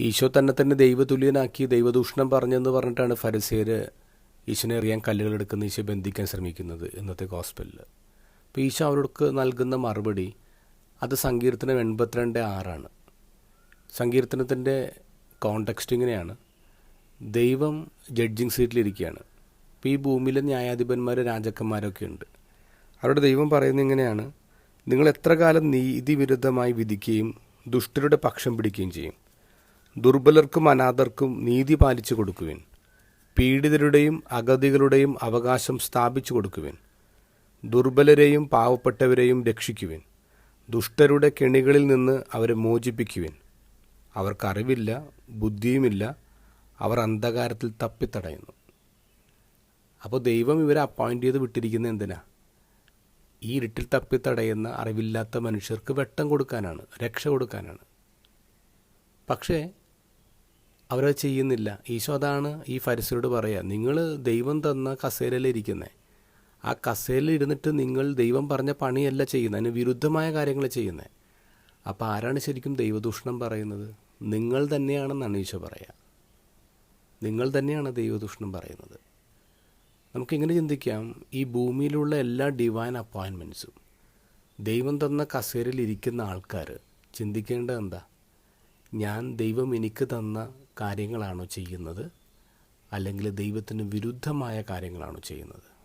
ഈശോ തന്നെ തന്നെ ദൈവതുല്യനാക്കി ദൈവദൂഷണം പറഞ്ഞെന്ന് പറഞ്ഞിട്ടാണ് ഫരിസേർ ഈശോനെ അറിയാൻ കല്ലുകൾ എടുക്കുന്ന ഈശോ ബന്ധിക്കാൻ ശ്രമിക്കുന്നത് ഇന്നത്തെ ഗോസ്പലിൽ അപ്പോൾ ഈശോ അവർക്ക് നൽകുന്ന മറുപടി അത് സങ്കീർത്തനം എൺപത്തിരണ്ട് ആറാണ്. സങ്കീർത്തനത്തിന്റെ കോണ്ടെക്സ്റ്റ് ഇങ്ങനെയാണ്. ദൈവം ജഡ്ജിങ് സീറ്റിലിരിക്കുകയാണ് ഇപ്പോൾ ഈ ഭൂമിയിലെ ന്യായാധിപന്മാർ രാജാക്കന്മാരൊക്കെ ഉണ്ട്. അവരുടെ ദൈവം പറയുന്നത് ഇങ്ങനെയാണ്. നിങ്ങൾ എത്ര കാലം നീതിവിരുദ്ധമായി വിധിക്കുകയും ദുഷ്ടരുടെ പക്ഷം പിടിക്കുകയും ചെയ്യും? ദുർബലർക്കും അനാഥർക്കും നീതി പാലിച്ചു കൊടുക്കുവിൻ. പീഡിതരുടെയും അഗതികളുടെയും അവകാശം സ്ഥാപിച്ചു കൊടുക്കുവിൻ. ദുർബലരെയും പാവപ്പെട്ടവരെയും രക്ഷിക്കുവിൻ. ദുഷ്ടരുടെ കെണികളിൽ നിന്ന് അവരെ മോചിപ്പിക്കുവിൻ. അവർക്കറിവില്ല ബുദ്ധിയുമില്ല അവർ അന്ധകാരത്തിൽ തപ്പിത്തടയുന്നു. അപ്പോൾ ദൈവം ഇവരെ അപ്പോയിന്റ് ചെയ്ത് വിട്ടിരിക്കുന്ന എന്തിനാ? ഈ ഇരുട്ടിൽ തപ്പിത്തടയുന്ന അറിവില്ലാത്ത മനുഷ്യർക്ക് വെട്ടം കൊടുക്കാനാണ് രക്ഷ കൊടുക്കാനാണ്. പക്ഷേ അവരത് ചെയ്യുന്നില്ല. ഈശോ അതാണ് ഈ ഫരിസരോട് പറയുക നിങ്ങൾ ദൈവം തന്ന കസേരയിലിരിക്കുന്നത് ആ കസേരയിൽ ഇരുന്നിട്ട് നിങ്ങൾ ദൈവം പറഞ്ഞ പണിയല്ല ചെയ്യുന്നത് അതിന് വിരുദ്ധമായ കാര്യങ്ങൾ ചെയ്യുന്നത് അപ്പോൾ ആരാണ് ശരിക്കും ദൈവദൂഷണം പറയുന്നത്? നിങ്ങൾ തന്നെയാണെന്നാണ് ഈശോ പറയുക നിങ്ങൾ തന്നെയാണ് ദൈവദൂഷണം പറയുന്നത്. നമുക്കിങ്ങനെ ചിന്തിക്കാം ഈ ഭൂമിയിലുള്ള എല്ലാ ഡിവൈൻ അപ്പോയിൻമെന്റ്സും ദൈവം തന്ന കസേരയിൽ ഇരിക്കുന്ന ആൾക്കാർ ചിന്തിക്കേണ്ടത് എന്താ? ഞാൻ ദൈവം എനിക്ക് തന്ന കാര്യങ്ങളാണോ ചെയ്യുന്നത്? അല്ലെങ്കിൽ ദൈവത്തിന് വിരുദ്ധമായ കാര്യങ്ങളാണോ ചെയ്യുന്നത്?